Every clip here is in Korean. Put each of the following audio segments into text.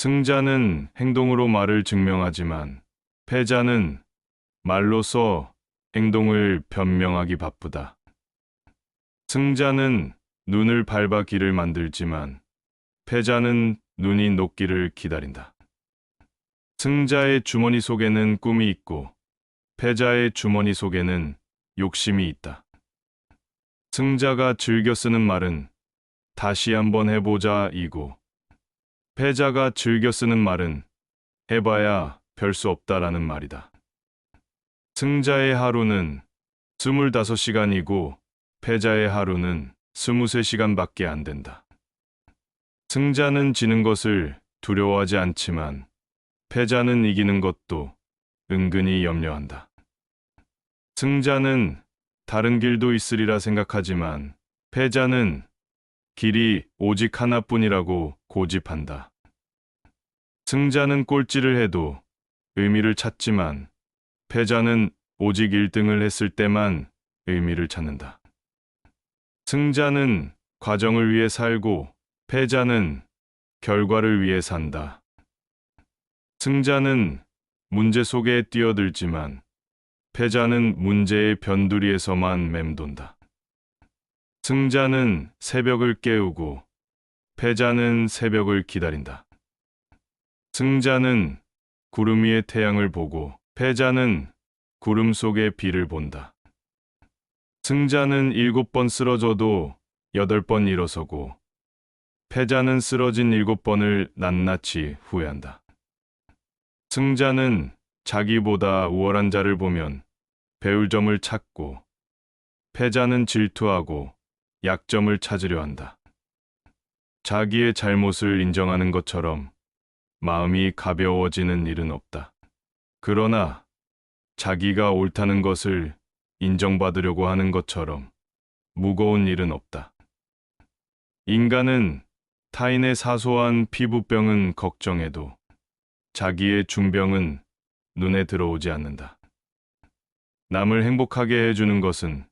승자는 행동으로 말을 증명하지만 패자는 말로써 행동을 변명하기 바쁘다. 승자는 눈을 밟아 길을 만들지만 패자는 눈이 녹기를 기다린다. 승자의 주머니 속에는 꿈이 있고 패자의 주머니 속에는 욕심이 있다. 승자가 즐겨 쓰는 말은 다시 한번 해보자 이고 패자가 즐겨 쓰는 말은 해봐야 별 수 없다라는 말이다. 승자의 하루는 25시간이고 패자의 하루는 23시간밖에 안 된다. 승자는 지는 것을 두려워하지 않지만 패자는 이기는 것도 은근히 염려한다. 승자는 다른 길도 있으리라 생각하지만 패자는 길이 오직 하나뿐이라고 고집한다. 승자는 꼴찌를 해도 의미를 찾지만 패자는 오직 1등을 했을 때만 의미를 찾는다. 승자는 과정을 위해 살고 패자는 결과를 위해 산다. 승자는 문제 속에 뛰어들지만 패자는 문제의 변두리에서만 맴돈다. 승자는 새벽을 깨우고 패자는 새벽을 기다린다. 승자는 구름 위의 태양을 보고 패자는 구름 속의 비를 본다. 승자는 일곱 번 쓰러져도 여덟 번 일어서고 패자는 쓰러진 일곱 번을 낱낱이 후회한다. 승자는 자기보다 우월한 자를 보면 배울 점을 찾고 패자는 질투하고 약점을 찾으려 한다. 자기의 잘못을 인정하는 것처럼 마음이 가벼워지는 일은 없다. 그러나 자기가 옳다는 것을 인정받으려고 하는 것처럼 무거운 일은 없다. 인간은 타인의 사소한 피부병은 걱정해도 자기의 중병은 눈에 들어오지 않는다. 남을 행복하게 해주는 것은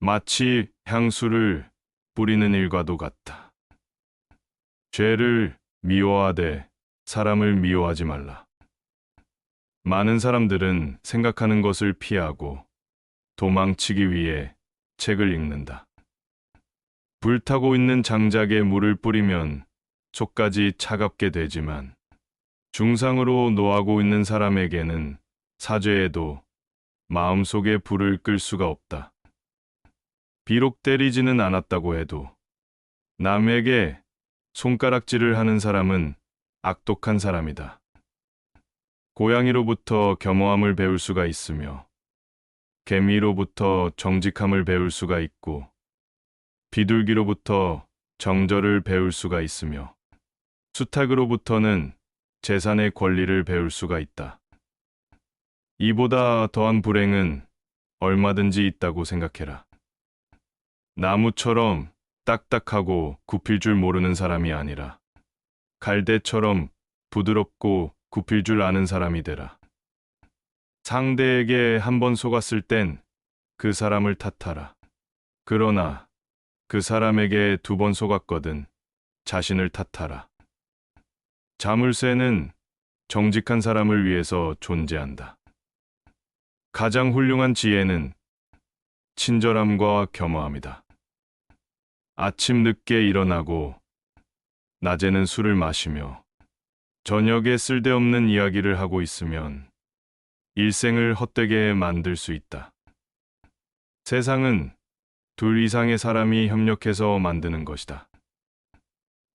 마치 향수를 뿌리는 일과도 같다. 죄를 미워하되 사람을 미워하지 말라. 많은 사람들은 생각하는 것을 피하고 도망치기 위해 책을 읽는다. 불타고 있는 장작에 물을 뿌리면 속까지 차갑게 되지만 중상으로 노하고 있는 사람에게는 사죄해도 마음속에 불을 끌 수가 없다. 비록 때리지는 않았다고 해도 남에게 손가락질을 하는 사람은 악독한 사람이다. 고양이로부터 겸허함을 배울 수가 있으며 개미로부터 정직함을 배울 수가 있고 비둘기로부터 정절을 배울 수가 있으며 수탉으로부터는 재산의 권리를 배울 수가 있다. 이보다 더한 불행은 얼마든지 있다고 생각해라. 나무처럼 딱딱하고 굽힐 줄 모르는 사람이 아니라 갈대처럼 부드럽고 굽힐 줄 아는 사람이 되라. 상대에게 한 번 속았을 땐 그 사람을 탓하라. 그러나 그 사람에게 두 번 속았거든 자신을 탓하라. 자물쇠는 정직한 사람을 위해서 존재한다. 가장 훌륭한 지혜는 친절함과 겸허함이다. 아침 늦게 일어나고 낮에는 술을 마시며 저녁에 쓸데없는 이야기를 하고 있으면 일생을 헛되게 만들 수 있다. 세상은 둘 이상의 사람이 협력해서 만드는 것이다.